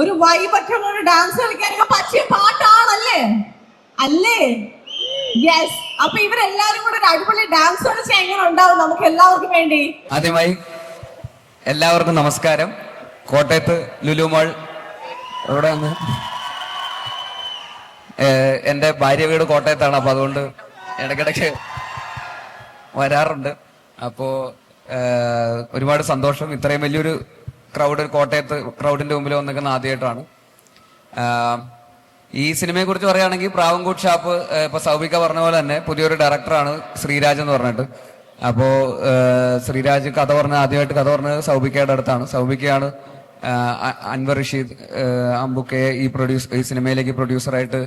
ഒരു വൈബറ്റുള്ള ഒരു ഡാൻസ് കളിക്കാനൊക്കെ പറ്റിയ പാട്ടാണല്ലേ? അല്ലേ? യെസ് അപ്പൊ ഇവരെല്ലാരും കൂടെ അടിപൊളി ഡാൻസ് കളിച്ചാൽ എങ്ങനെ ഉണ്ടാവും നമുക്ക് എല്ലാവർക്കും വേണ്ടി? ആദ്യമായി എല്ലാവർക്കും നമസ്കാരം. കോട്ടയത്ത് ലുലുമോൾ എവിടെ എന്റെ ഭാര്യ വീട് കോട്ടയത്താണ്. അപ്പൊ അതുകൊണ്ട് ഇടയ്ക്കിടയ്ക്ക് വരാറുണ്ട്. അപ്പോ ഒരുപാട് സന്തോഷം. ഇത്രയും വലിയൊരു ക്രൗഡ് കോട്ടയത്ത് ക്രൗഡിന്റെ മുമ്പിൽ വന്നിരിക്കുന്ന ആദ്യമായിട്ടാണ് ഈ സിനിമയെ കുറിച്ച് പറയുകയാണെങ്കിൽ പ്രാവൻകൂട്ട് ഷാപ്പ് ഇപ്പൊ സൗബിക പറഞ്ഞ പോലെ തന്നെ പുതിയൊരു ഡയറക്ടറാണ് ശ്രീരാജ് എന്ന് പറഞ്ഞിട്ട്. അപ്പോ ശ്രീരാജ് കഥ പറഞ്ഞ ആദ്യമായിട്ട് കഥ പറഞ്ഞത് സൗബിക്കയുടെ അടുത്താണ്. സൗബിക്കയാണ് അൻവർ റഷീദ് അമ്പുക്കയെ ഈ പ്രൊഡ്യൂസ് ഈ സിനിമയിലേക്ക് പ്രൊഡ്യൂസറായിട്ട്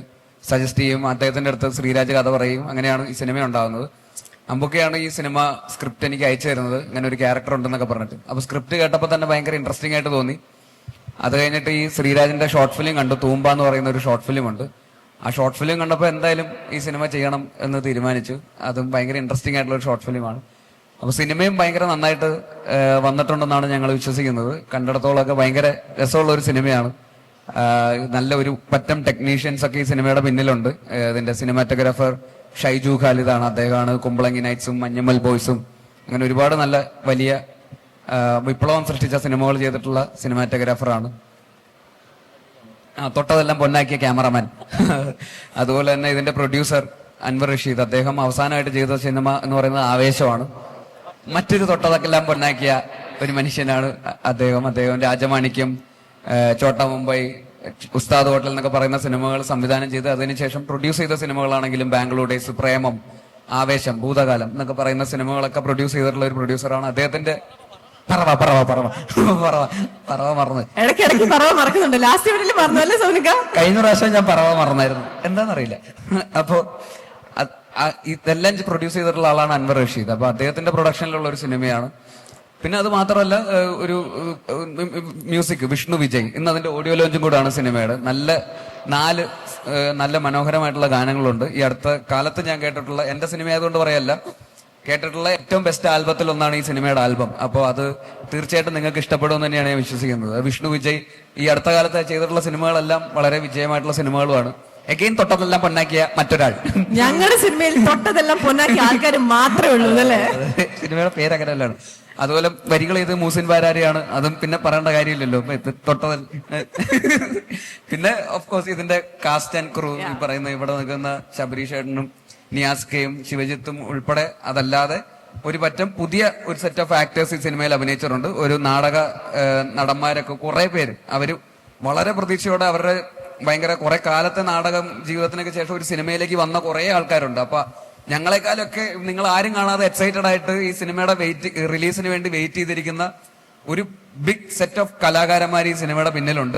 സജസ്റ്റ് ചെയ്യും. അദ്ദേഹത്തിന്റെ അടുത്ത് ശ്രീരാജ് കഥ പറയും. അങ്ങനെയാണ് ഈ സിനിമ ഉണ്ടാകുന്നത്. അമ്പൊക്കെയാണ് ഈ സിനിമ സ്ക്രിപ്റ്റ് എനിക്ക് അയച്ചു തരുന്നത്. ഇങ്ങനെ ഒരു ക്യാരക്ടർ ഉണ്ടെന്നൊക്കെ പറഞ്ഞിട്ട്. അപ്പൊ സ്ക്രിപ്റ്റ് കേട്ടപ്പോൾ തന്നെ ഭയങ്കര ഇൻട്രസ്റ്റിംഗ് ആയിട്ട് തോന്നി. അത് കഴിഞ്ഞിട്ട് ഈ ശ്രീരാജിന്റെ ഷോർട്ട് ഫിലിം കണ്ടു. തൂമ്പ എന്ന് പറയുന്ന ഒരു ഷോർട്ട് ഫിലിം ഉണ്ട്. ആ ഷോർട്ട് ഫിലിം കണ്ടപ്പോൾ എന്തായാലും ഈ സിനിമ ചെയ്യണം എന്ന് തീരുമാനിച്ചു. അതും ഭയങ്കര ഇൻട്രസ്റ്റിംഗ് ആയിട്ടുള്ള ഒരു ഷോർട്ട് ഫിലിമാണ് അപ്പൊ സിനിമയും ഭയങ്കര നന്നായിട്ട് വന്നിട്ടുണ്ടെന്നാണ് ഞങ്ങൾ വിശ്വസിക്കുന്നത്. കണ്ടിടത്തോളമൊക്കെ ഭയങ്കര രസമുള്ള ഒരു സിനിമയാണ്. നല്ല ഒരു പറ്റം ടെക്നീഷ്യൻസ് ഒക്കെ ഈ സിനിമയുടെ പിന്നിലുണ്ട്. ഇതിന്റെ സിനിമാറ്റോഗ്രാഫർ ഷൈജു ഖാലിദാണ്. അദ്ദേഹമാണ് കുമ്പളങ്ങി നൈറ്റ്സും മഞ്ഞമ്മൽ ബോയ്സും. അങ്ങനെ ഒരുപാട് നല്ല വലിയ വിപ്ലവം സൃഷ്ടിച്ച സിനിമകൾ ചെയ്തിട്ടുള്ള സിനിമാറ്റോഗ്രാഫറാണ്. ആ തൊട്ടതെല്ലാം പൊന്നാക്കിയ ക്യാമറമാൻ. അതുപോലെ തന്നെ ഇതിന്റെ പ്രൊഡ്യൂസർ അൻവർ റഷീദ്. അദ്ദേഹം അവസാനമായിട്ട് ചെയ്ത സിനിമ എന്ന് പറയുന്നത് ആവേശമാണ്. മറ്റൊരു തൊട്ടതൊക്കെല്ലാം പൊന്നാക്കിയ ഒരു മനുഷ്യനാണ് അദ്ദേഹം. അദ്ദേഹം രാജമാണിക്യം ചോട്ട മുംബൈ ഉസ്താദ് ഹോട്ടൽ എന്നൊക്കെ പറയുന്ന സിനിമകൾ സംവിധാനം ചെയ്ത് അതിനുശേഷം പ്രൊഡ്യൂസ് ചെയ്ത സിനിമകളാണെങ്കിലും ബാംഗ്ലൂർ ഡേയ്സ് പ്രേമം ആവേശം ഭൂതകാലം എന്നൊക്കെ പറയുന്ന സിനിമകളൊക്കെ പ്രൊഡ്യൂസ് ചെയ്തിട്ടുള്ള ഒരു പ്രൊഡ്യൂസറാണ് അദ്ദേഹത്തിന്റെ പറവ പറവ പറവ. പറവ പറവ മറന്നു. ഇടയ്ക്കിടയ്ക്ക് പറവ മറക്കുന്നുണ്ട്. ലാസ്റ്റ് മറന്നല്ലേ സോനിക്ക കഴിഞ്ഞ പ്രാവശ്യം ഞാൻ പറവ മറന്നായിരുന്നു. എന്താണെന്നറിയില്ല അപ്പോ ഇതെല്ലാം പ്രൊഡ്യൂസ് ചെയ്തിട്ടുള്ള ആളാണ് അൻവർ റഷീദ്. അപ്പൊ അദ്ദേഹത്തിന്റെ പ്രൊഡക്ഷനിലുള്ള ഒരു സിനിമയാണ് പിന്നെ അത് മാത്രമല്ല ഒരു മ്യൂസിക് വിഷ്ണു വിജയ്. ഇന്ന് അതിന്റെ ഓഡിയോ ലോഞ്ചും കൂടാണ് സിനിമയുടെ. നല്ല നാല് നല്ല മനോഹരമായിട്ടുള്ള ഗാനങ്ങളുണ്ട്. ഈ അടുത്ത കാലത്ത് ഞാൻ കേട്ടിട്ടുള്ള എന്റെ സിനിമ ആയതുകൊണ്ട് പറയല്ല കേട്ടിട്ടുള്ള ഏറ്റവും ബെസ്റ്റ് ആൽബത്തിൽ ഒന്നാണ് ഈ സിനിമയുടെ ആൽബം അപ്പോൾ അത് തീർച്ചയായിട്ടും നിങ്ങൾക്ക് ഇഷ്ടപ്പെടുമെന്ന് തന്നെയാണ് ഞാൻ വിശ്വസിക്കുന്നത്. വിഷ്ണു വിജയ് ഈ അടുത്ത കാലത്ത് ചെയ്തിട്ടുള്ള സിനിമകളെല്ലാം വളരെ വിജയമായിട്ടുള്ള സിനിമകളുമാണ്. എഗെയിൻ തൊട്ടതെല്ലാം പൊന്നാക്കിയ മറ്റൊരാൾ. ഞങ്ങളുടെ സിനിമയിൽ തൊട്ടതെല്ലാം പൊന്നാക്കിയ ആൾക്കാർ മാത്രമേ ഉള്ളൂ അല്ലേ? സിനിമയുടെ പേര് അങ്ങനെയല്ലാണ് അതുപോലെ വരികൾ ചെയ്ത് മൂസിൻ വാരാരെയാണ്. അതും പിന്നെ പറയേണ്ട കാര്യമില്ലല്ലോ. തൊട്ടത് പിന്നെ ഓഫ് കോഴ്സ് ഇതിന്റെ കാസ്റ്റ് ആൻഡ് ക്രൂ ഈ പറയുന്ന ഇവിടെ നിൽക്കുന്ന ശബരീഷ് ഏട്ടനും നിയാസ്കയും ശിവജിത്തും ഉൾപ്പെടെ അതല്ലാതെ ഒരു പറ്റം പുതിയ ഒരു സെറ്റ് ഓഫ് ആക്ടേഴ്സ് ഈ സിനിമയിൽ അഭിനയിച്ചിട്ടുണ്ട്. ഒരു നാടക നടന്മാരൊക്കെ കുറെ പേര്. അവർ വളരെ പ്രതീക്ഷയോടെ അവരുടെ ഭയങ്കര കുറെ കാലത്തെ നാടകം ജീവിതത്തിനൊക്കെ ശേഷം ഒരു സിനിമയിലേക്ക് വന്ന കുറെ ആൾക്കാരുണ്ട്. അപ്പൊ ഞങ്ങളെക്കാളൊക്കെ നിങ്ങൾ ആരും കാണാതെ എക്സൈറ്റഡ് ആയിട്ട് ഈ സിനിമയുടെ വെയിറ്റ് റിലീസിന് വേണ്ടി വെയിറ്റ് ചെയ്തിരിക്കുന്ന ഒരു ബിഗ് സെറ്റ് ഓഫ് കലാകാരന്മാർ ഈ സിനിമയുടെ പിന്നിലുണ്ട്.